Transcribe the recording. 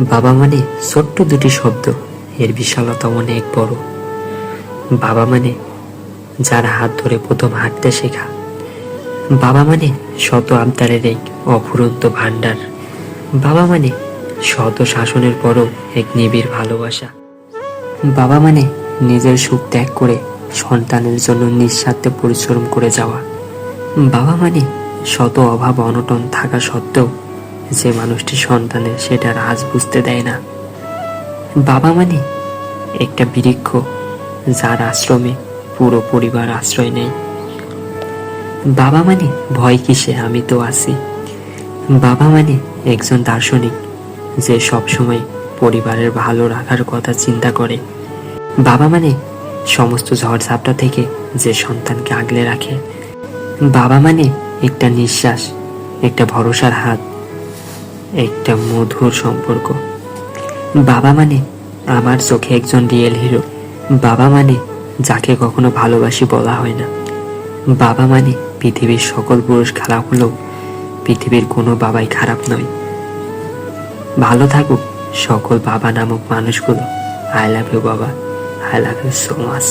বাবা মানে ছোট্ট দুটি শব্দ। এর বিশালতা অনেক বড়। বাবা মানে যার হাত ধরে প্রথম হাঁটতে শেখা। বাবা মানে শত আবদারের এক অফুরন্ত ভাণ্ডার। বাবা মানে শত শাসনের পরও এক নিবিড় ভালোবাসা। বাবা মানে নিজের সুখ ত্যাগ করে সন্তানের জন্য নিঃস্বার্থে পরিশ্রম করে যাওয়া। বাবা মানে শত অভাব অনটন থাকা সত্ত্বেও যে মানুষটি সন্তানের সেটা রাজ বুঝতে দেয় না। বাবা মানে একটা বৃক্ষ যার আশ্রমে পুরো পরিবার আশ্রয় নেয়। বাবা মানে ভয় কিসে, আমি তো আছি। বাবা মানে একজন দার্শনিক যে সবসময় পরিবারের ভালো রাখার কথা চিন্তা করে। বাবা মানে সমস্ত ঝড়ঝাপটা থেকে যে সন্তানকে আগলে রাখে। বাবা মানে একটা নিঃশ্বাস, একটা ভরসার হাত। একটা মধুর সম্পর্ক। বাবা মানে আমার চোখে একজন রিয়েল হিরো। বাবা মানে যাকে কখনো ভালোবাসি বলা হয় না। বাবা মানে পৃথিবীর সকল পুরুষ খারাপ হলেও পৃথিবীর কোনো বাবাই খারাপ নয়। ভালো থাকুক সকল বাবা নামক মানুষগুলো। আই লাভ ইউ বাবা। I love you so much.